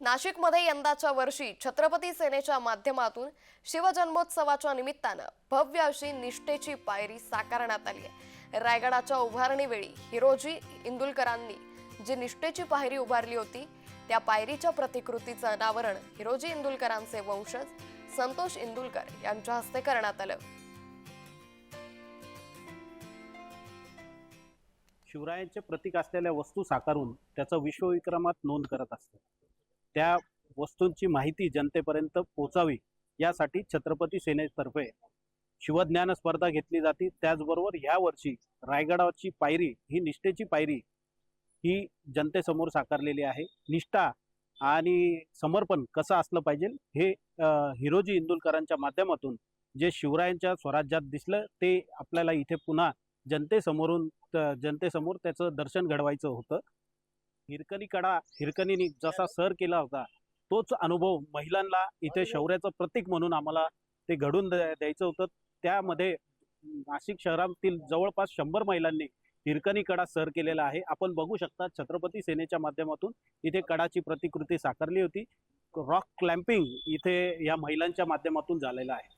नाशिकमध्ये यंदाच्या वर्षी छत्रपती सेनेच्या माध्यमातून शिवजन्मोत्सवाच्या निमित्तानं भव्य अशी निष्ठेची पायरी साकारण्यात आली आहे. रायगडाच्या उभारणीवेळी हिरोजी इंदुलकरांनी जी निष्ठेची पायरी उभारली होती त्या पायरीच्या प्रतिकृतीचं अनावरण हिरोजी इंदुलकरांचे वंशज संतोष इंदुलकर यांच्या हस्ते करण्यात आलं. शिवरायांचे प्रतीक असलेल्या वस्तू साकारून त्याचा विश्वविक्रमात नोंद करत असतात त्या वस्तूंची माहिती जनतेपर्यंत पोचावी यासाठी छत्रपती सेनेतर्फे शिवज्ञान स्पर्धा घेतली जाते. त्याचबरोबर ह्या वर्षी रायगडाची पायरी ही निष्ठेची पायरी ही जनतेसमोर साकारलेली आहे. निष्ठा आणि समर्पण कसं असलं पाहिजे हे हिरोजी इंदुलकरांच्या माध्यमातून जे शिवरायांच्या स्वराज्यात दिसलं ते आपल्याला इथे पुन्हा जनतेसमोरून जनतेसमोर त्याचं दर्शन घडवायचं होतं. हिरकणी कडा हिरकणीने जसा सर केला होता तोच अनुभव महिलांना इथे शौर्याचं प्रतीक म्हणून आम्हाला ते घडून द्या- द्यायचं होतं. त्यामध्ये नाशिक शहरातील जवळपास शंभर महिलांनी हिरकणी कडा सर केलेला आहे. आपण बघू शकता छत्रपती सेनेच्या माध्यमातून इथे कडाची प्रतिकृती साकारली होती. रॉक क्लॅम्पिंग इथे या महिलांच्या माध्यमातून झालेलं आहे.